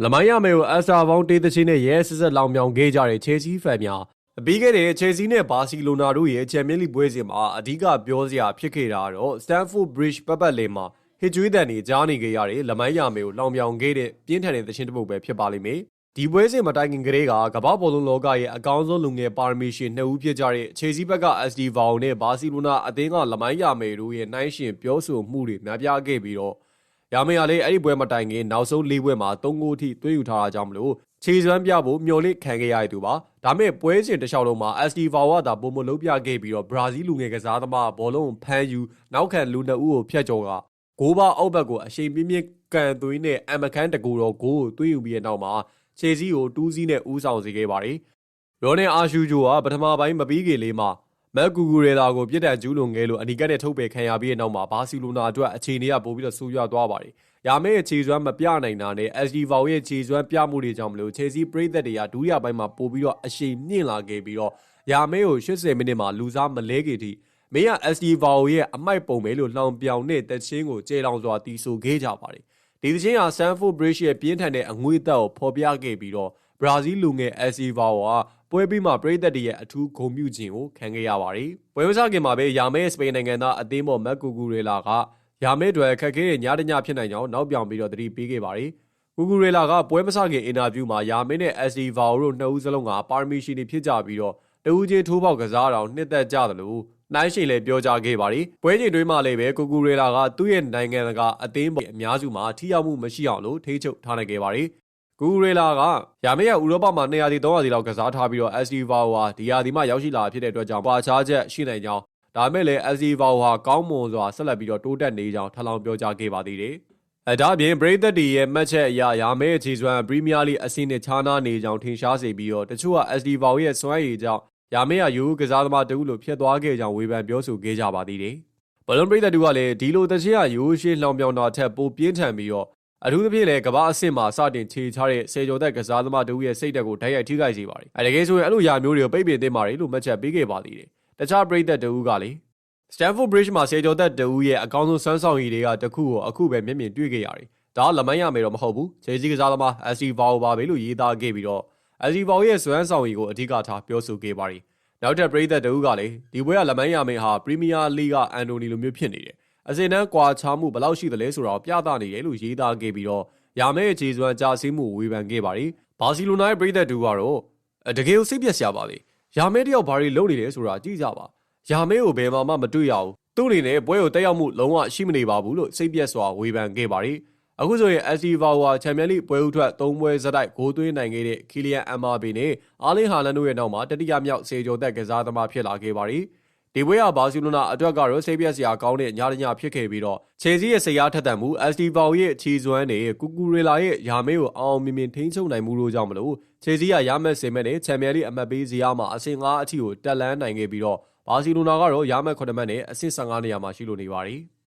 လမိုင်းရမယ်ကိုအက်စတာဘောင်းတေးသချင်းနဲ့ရဲဆက်ဆက်လောင်ပြောင်ခဲ့ကြတဲ့ချယ်ဆီဖန်များပြီးခဲ့တဲ့ချယ်ဆီနဲ့ဘာစီလိုနာတို့ရဲ့ချန်ပီယံလိပွဲစဉ်မှာအဓိကပြောစရာဖြစ်ခဲ့တာတော့ Stanford Bridge ပတ်ပတ်လည်မှာဟစ်ကြွေးတန်တွေကြားနေကြရတဲ့လမိုင်းရမယ်ကိုလောင်ပြောင်ခဲ့တဲ့ပြင်းထန်တဲ့သချင်းတစ်ပုဒ်ပဲဖြစ်ပါလိမ့်မယ်ဒီပွဲစဉ်မတိုင်ခင်ကလေးကကမ္ဘာဘောလုံးလောကရဲ့အကောင်းဆုံးလူငယ်ပါရမီရှင်နှစ်ဦးဖြစ်ကြတဲ့ချယ်ဆီဘက်က SD Vao နဲ့ဘာစီလိုနာအသင်းကလမိုင်းရမယ်တို့ရဲ့နှိုင်းရှင်ပြောဆိုမှုတွေများပြားခဲ့ပြီးတော့ ရမယ်ကလည်းအဲ့ဒီပွဲမတိုင်ခင်နောက်ဆုံး၄ပွဲမှာ၃ဂိုးထိသွင်းယူထားတာကြောင့်မလို့ခြေစွမ်းပြဖို့မျှော်လင့်ခံခဲ့ရတဲ့သူပါဒါမဲ့ပွဲစဉ်တစ်လျှောက်လုံးမှာ SD Vao ကသာပုံမလုံးပြခဲ့ပြီးတော့ဘရာဇီးလူငယ်ကစားသမားဘောလုံးဖမ်းယူနောက်ခံလူနှစ်ဦးကိုဖျက်ကျော်ကဂိုးပါအောက်ဘက်ကိုအရှိန်ပြင်းပြင်းကန်သွင်းတဲ့အမခန်းတကူတော်ဂိုးကိုသွင်းယူပြီးတဲ့နောက်မှာခြေစည်းကိုတူးစည်းနဲ့ဦးဆောင်စေခဲ့ပါတယ်ရောနယ်အာရှူဂျိုကပထမပိုင်းမပြီးခင်လေးမှာ မက်ကူဂူရေလာကိုပြစ်ဒဏ်ကျူးလွန်ခဲ့လို့အနီကတ်နဲ့ထုတ်ပယ်ခံရပြီးတဲ့နောက်မှာဘာစီလိုနာအတွက်အခြေအနေကပိုပြီးတော့ဆိုးရွားသွားပါတယ်။ရာမဲရဲ့ခြေစွမ်းမပြနိုင်တာနဲ့ SD Vau ရဲ့ခြေစွမ်းပြမှုတွေကြောင့်မလို့ Chelsea ပရိသတ်တွေကဒုတိယပိုင်းမှာပိုပြီးတော့အရှိန်မြင့်လာခဲ့ပြီးတော့ရာမဲကို80မိနစ်မှာလူစားမလဲခဲ့သည့်မင်းက SD Vau ရဲ့အမိုက်ပုံပဲလို့လှောင်ပြောင်တဲ့တချင်းကိုကျေလောင်စွာတီးဆိုခဲ့ကြပါတယ်။ဒီတချင်းဟာ Sanford Bridge ရဲ့ပြင်းထန်တဲ့အငွေ့သက်ကိုဖော်ပြခဲ့ပြီးတော့ ဘရာဇီးလူငယ် SD Vau ကပွဲပြီးမှပရိသတ်တွေရဲ့အထူးဂုဏ်ပြုခြင်းကိုခံခဲ့ရပါတယ်။ပွဲမစခင်မှာပဲရာမဲစပိန်နိုင်ငံသားအသင်းပေါ်မက်ကူကူရေလာကရာမဲတွေခက်ခဲတဲ့ညတညဖြစ်နိုင်ကြောင်းနောက်ပြောင်ပြီးတော့တတိပေးခဲ့ပါတယ်။ကူကူရေလာကပွဲမစခင်အင်တာဗျူးမှာရာမဲနဲ့ SD Vau တို့နှစ်ဦးစလုံးကပါရမီရှင်တွေဖြစ်ကြပြီးတော့တဦးချင်းထိုးပေါက်ကစားတော်နှစ်သက်ကြတယ်လို့နိုင်ရှိလည်းပြောကြားခဲ့ပါတယ်။ပွဲချိန်တွင်းမှာလည်းပဲကူကူရေလာကသူ့ရဲ့နိုင်ငံကအသင်းပေါ်အများစုမှာထိရောက်မှုမရှိအောင်လို့ထိချုပ်ထားနိုင်ခဲ့ပါတယ်။ ဂူရေလာကယာမေးရဥရောပမှာ200တီ300တီလောက်ကစားထားပြီးတော့ SD Vau ဟာဒီယာဒီမှာရောက်ရှိလာဖြစ်တဲ့အတွက်ကြောင့်ပါချားချက်ရှိနိုင်ကြောင်းဒါမဲ့လည်း SD Vau ဟာကောင်းမွန်စွာဆက်လက်ပြီးတော့တိုးတက်နေကြောင်းထပ်လောင်းပြောကြားခဲ့ပါသေးတယ်။အဲဒါအပြင်ဘရိသတ်တီရဲ့မှတ်ချက်အရယာမဲအခြေစွမ်းပရီးမီးယားလိအဆင့်နဲ့ခြားနားနေကြောင်းထင်ရှားစေပြီးတော့တချို့က SD Vau ရဲ့စွမ်းရည်ကြောင့်ယာမဲရယူကစားသမားတဦးလိုဖြစ်သွားခဲ့ကြောင်းဝေဖန်ပြောဆိုခဲ့ကြပါသေးတယ်။ဘလွန်ပရိသတ်တူကလည်းဒီလိုတချင်ကရိုးရှင်းလောင်ပြောင်တာထက်ပိုပြင်းထန်ပြီးတော့ အထူးသဖြင့်လည်းကမ္ဘာအဆင့်မှာစတင်ခြေချတဲ့စေကျော်သက်ကစားသမားတို့ရဲ့စိတ်ဓာတ်ကိုဓာတ်ရိုက်ထိခိုက်စေပါတယ်။အဲတကယ်ဆိုရင်အဲ့လိုယာမျိုးတွေကိုပိတ်ပင်သင့်ပါတယ်လို့မှတ်ချက်ပေးခဲ့ပါသေးတယ်။တခြားပရိသတ်တူကလည်း Stanford Bridge မှာစေကျော်သက်တူရဲ့အကောင်းဆုံးစမ်းဆောင်ရည်တွေကတခုကိုအခုပဲမျက်မြင်တွေ့ခဲ့ရတယ်။ဒါလမန်းရမယ်တော့မဟုတ်ဘူး။ခြေစည်းကစားသမား SC Vau ပါပဲလို့ရေးသားခဲ့ပြီးတော့ SC Vau ရဲ့စွမ်းဆောင်ရည်ကိုအဓိကထားပြောဆိုခဲ့ပါတယ်။နောက်ထပ်ပရိသတ်တူကလည်းဒီပွဲကလမန်းရမယ်ဟာပရီးမီးယားလိကအန်တိုနီလိုမျိုးဖြစ်နေတယ်။ အစင်တန်းကွာခြားမှုဘယ်လောက်ရှိသလဲဆိုတာကိုပြသနေတယ်လို့ရေးသားခဲ့ပြီးတော့ရာမဲအခြေစွမ်းကြာဆင်းမှုဝေဖန်ခဲ့ပါတယ်။ဘာစီလိုနာရဲ့ပြည်သက်တူကတော့တကယ်ကိုစိတ်ပျက်စရာပါလေ။ရာမဲတယောက်ဘာတွေလုပ်နေလဲဆိုတာကြည့်ကြပါ။ရာမဲကိုဘယ်မှမတွေ့ရဘူး။သူ့အနေနဲ့ပွဲကိုတက်ရောက်မှုလုံးဝရှိမနေပါဘူးလို့စိတ်ပျက်စွာဝေဖန်ခဲ့ပါတယ်။အခုဆိုရင် SD Vauwa ချန်ပီယံလိပွဲဥထွက်၃ပွဲဇက်တိုက်ဂိုးသွင်းနိုင်ခဲ့တဲ့ကီလီယန်အမ်မာဘီနဲ့အာလင်ဟာလန်တို့ရဲ့နောက်မှာတတိယမြောက်စေကျော်သက်ကစားသမားဖြစ်လာခဲ့ပါတယ်။ ဒီပွဲကဘာစီလိုနာအတွက်ကတော့ဆေးပြက်စရာကောင်းတဲ့ညတညဖြစ်ခဲ့ပြီးတော့ချယ်ဆီရဲ့စိတ်အားထက်သန်မှု SD ဘောင်ရဲ့ခြေစွမ်းနဲ့ကူကူရေလာရဲ့ယာမဲကိုအောင်မြင်မြင်ထိန်းချုပ်နိုင်မှုတို့ကြောင့်မလို့ချယ်ဆီကရမက်စင်မဲ့နဲ့ချန်ပီယံလိအမှတ်ပေးဇယားမှာအဆင့်5အထိကိုတက်လန်းနိုင်ခဲ့ပြီးတော့ဘာစီလိုနာကတော့ရမက်9မှတ်နဲ့အဆင့်15နေရာမှာရှိလို့နေပါတယ်